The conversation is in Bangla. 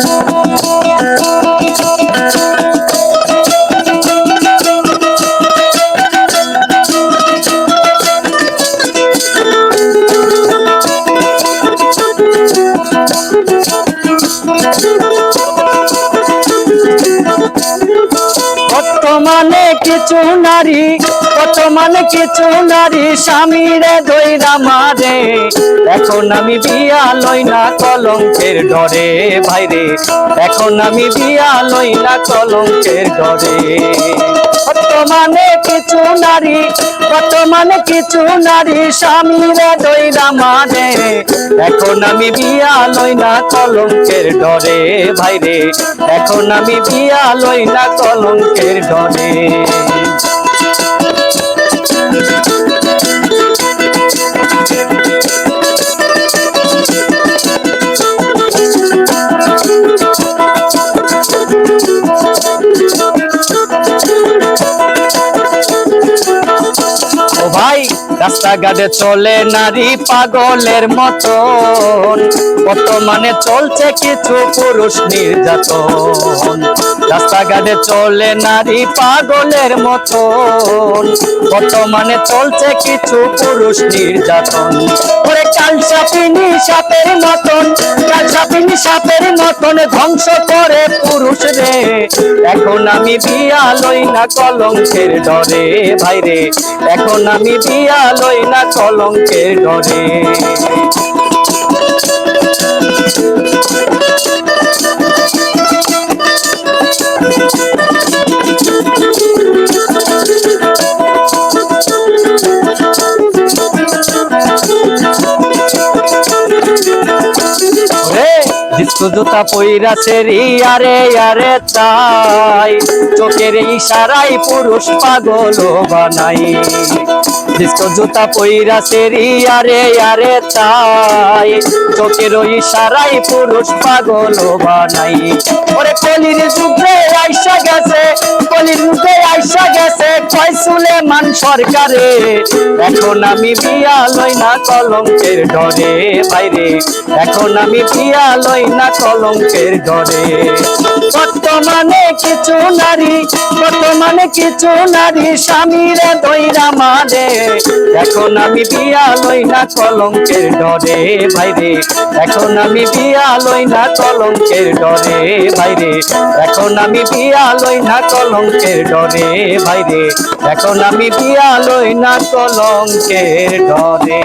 Thank you. বর্তমানে কিছু নারী কত মানে কিছু নারী স্বামীরে ধৈরা মারে। এখন আমি বিয়া লই না কলঙ্কের ডরে ভাইরে। এখন আমি বিয়া লই না কলঙ্কের ডরে। বর্তমানে কিছু নারী, বর্তমানে কিছু নারী স্বামীরা দইরা মানে এখন আমি বিয়া লই না কলঙ্কের ডরে ভাইরে। এখন আমি বিয়া লই না কলঙ্কের ডরে। ভাই, রাস্তাঘাটে চলে নারী পাগলের মতন। বর্তমানে চলছে কিছু পুরুষ নির্যাতন। রাস্তাঘাটে চলে নারী পাগলের মতন। বর্তমানে চলছে কিছু পুরুষ নির্যাতন। ওরে কাল সাপিনী সাপের সাপিনী সাপের মতন ধ্বংস করে পুরুষ রে। এখন আমি বিয়া লই না কলঙ্কের ডরে ভাইরে। এখন আমি বিয়া লই না কলঙ্কের ডরে। জুতা পইরাছে সেরি আরে তাই। চোখের ইশারাই পুরুষ পাগল বানাই ডিস্কো জুতা পইরাছে সেরি আরে তাই। চোখের ইশারাই পুরুষ পাগল বানাই ওরে কলির সুলেমান সরকারে, এখন আমি বিয়া লই না কলঙ্কের ডরে বাইরে এখন আমি বিয়া লই না কলঙ্কের ডরে বর্তমানে কিছু নারী, বর্তমানে কিছু নারী স্বামীরে দইরা মারে এখন আমি বিয়া লই না কলঙ্কের ডরে বাইরে এখন আমি বিয়া লই না কলঙ্কের ডরে বাইরে এখন আমি বিয়া লই না কলঙ্কের ডরে বাইরে এখন আমি বিয়া লই না কলঙ্কের ডরে